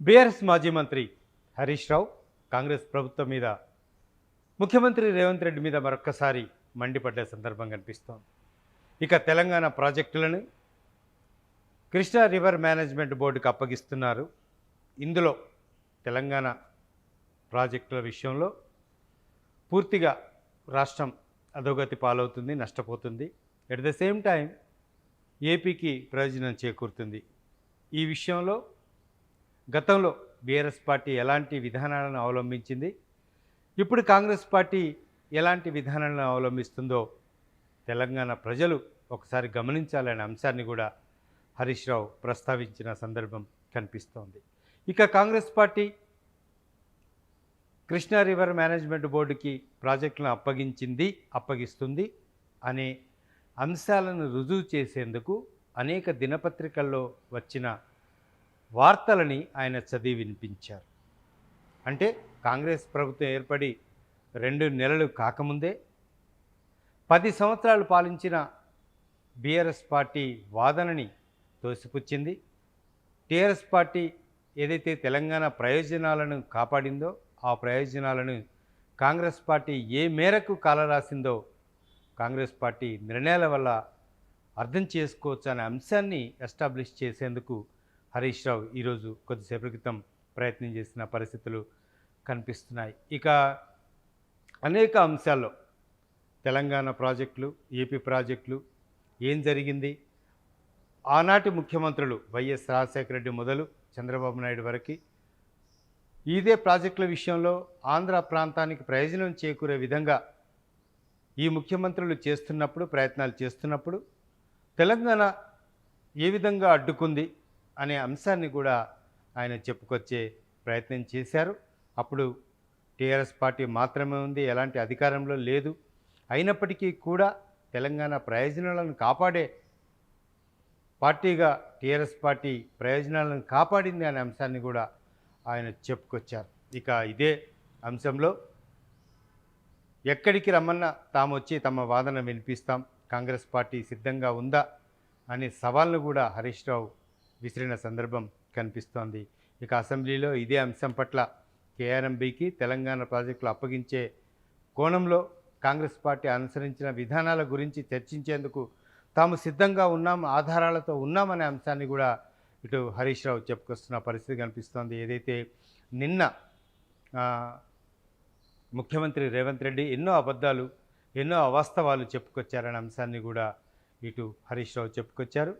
BRS మాజీ మంత్రి హరీష్ రావు కాంగ్రెస్ ప్రభుత్వం మీద ముఖ్యమంత్రి రేవంత్ రెడ్డి మీద మరొక్కసారి మండిపడ్డ సందర్భం కనిపిస్తోంది. ఇక తెలంగాణ ప్రాజెక్టులను కృష్ణా రివర్ మేనేజ్మెంట్ బోర్డుకు అప్పగిస్తున్నారు. ఇందులో తెలంగాణ ప్రాజెక్టుల విషయంలో పూర్తిగా రాష్ట్రం అధోగతి పాలవుతుంది నష్టపోతుంది. ఎట్ ద సేమ్ టైం ఏపీకి ప్రయోజనం చేకూరుతుంది. ఈ విషయంలో గతంలో బీఆర్ఎస్ పార్టీ ఎలాంటి విధానాలను అవలంబించింది? ఇప్పుడు కాంగ్రెస్ పార్టీ ఎలాంటి విధానాలను అవలంబిస్తుందో తెలంగాణ ప్రజలు ఒకసారి గమనించాలనే అంశాన్ని కూడా హరీష్ రావు ప్రస్తావించిన సందర్భం కనిపిస్తోంది. ఇక Congress party Krishna river management బోర్డుకి ప్రాజెక్టులను అప్పగించింది అప్పగిస్తుంది అనే అంశాలను రుజువు చేసేందుకు అనేక దినపత్రికల్లో వచ్చిన వార్తలని ఆయన చదివి వినిపించారు. అంటే కాంగ్రెస్ ప్రభుత్వం ఏర్పడి రెండు నెలలు కాకముందే పది సంవత్సరాలు పాలించిన బీఆర్ఎస్ పార్టీ వాదనని తోసిపుచ్చింది. టీఆర్ఎస్ పార్టీ ఏదైతే తెలంగాణ ప్రయోజనాలను కాపాడిందో ఆ ప్రయోజనాలను కాంగ్రెస్ పార్టీ ఏ మేరకు కాలరాసిందో కాంగ్రెస్ పార్టీ నిర్ణయాల వల్ల అర్థం చేసుకోవచ్చు అనే అంశాన్ని ఎస్టాబ్లిష్ చేసేందుకు హరీష్ రావు ఈరోజు కొద్దిసేపటి క్రితం ప్రయత్నం చేసిన పరిస్థితులు కనిపిస్తున్నాయి. ఇక అనేక అంశాల్లో తెలంగాణ ప్రాజెక్టులు ఏపీ ప్రాజెక్టులు ఏం జరిగింది? ఆనాటి ముఖ్యమంత్రులు వైఎస్ రాజశేఖర రెడ్డి మొదలు చంద్రబాబు నాయుడు వరకు ఇదే ప్రాజెక్టుల విషయంలో ఆంధ్ర ప్రాంతానికి ప్రయోజనం చేకూరే విధంగా ఈ ముఖ్యమంత్రులు చేస్తున్నప్పుడు ప్రయత్నాలు చేస్తున్నప్పుడు తెలంగాణ ఏ విధంగా అడ్డుకుంది? అనే అంశాన్ని కూడా ఆయన చెప్పుకొచ్చే ప్రయత్నం చేశారు. అప్పుడు టీఆర్ఎస్ పార్టీ మాత్రమే ఉంది ఎలాంటి అధికారంలో లేదు. అయినప్పటికీ కూడా తెలంగాణ ప్రయోజనాలను కాపాడే పార్టీగా టీఆర్ఎస్ పార్టీ ప్రయోజనాలను కాపాడింది అనే అంశాన్ని కూడా ఆయన చెప్పుకొచ్చారు. ఇక ఇదే అంశంలో ఎక్కడికి రమ్మన్నా తాము వచ్చి తమ వాదన వినిపిస్తాం కాంగ్రెస్ పార్టీ సిద్ధంగా ఉందా అనే సవాల్ను కూడా హరీష్ రావు విసిరిన సందర్భం కనిపిస్తోంది. ఇక అసెంబ్లీలో ఇదే అంశం పట్ల కేఆర్ఎంబీకి తెలంగాణ ప్రాజెక్టులు అప్పగించే కోణంలో కాంగ్రెస్ పార్టీ అనుసరించిన విధానాల గురించి చర్చించేందుకు తాము సిద్ధంగా ఉన్నాం ఆధారాలతో ఉన్నామనే అంశాన్ని కూడా ఇటు హరీష్ రావు చెప్పుకొస్తున్న పరిస్థితి కనిపిస్తోంది. ఏదైతే నిన్న ముఖ్యమంత్రి రేవంత్ రెడ్డి ఎన్నో అబద్ధాలు ఎన్నో అవాస్తవాలు చెప్పుకొచ్చారనే అంశాన్ని కూడా ఇటు హరీష్ రావు చెప్పుకొచ్చారు.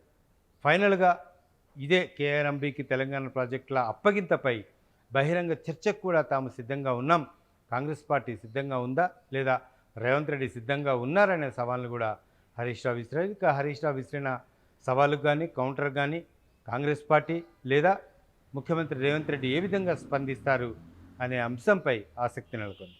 ఫైనల్గా ఇదే కేఆర్ఎంబీకి తెలంగాణ ప్రాజెక్టుల అప్పగింతపై బహిరంగ చర్చకు కూడా తాము సిద్ధంగా ఉన్నాం. కాంగ్రెస్ పార్టీ సిద్ధంగా ఉందా? లేదా రేవంత్ రెడ్డి సిద్ధంగా ఉన్నారనే సవాల్ను కూడా హరీష్ రావు విసిరారు. ఇక హరీష్ రావు విసిరిన సవాళ్ళకు కానీ కౌంటర్ కానీ కాంగ్రెస్ పార్టీ లేదా ముఖ్యమంత్రి రేవంత్ రెడ్డి ఏ విధంగా స్పందిస్తారు అనే అంశంపై ఆసక్తి నెలకొంది.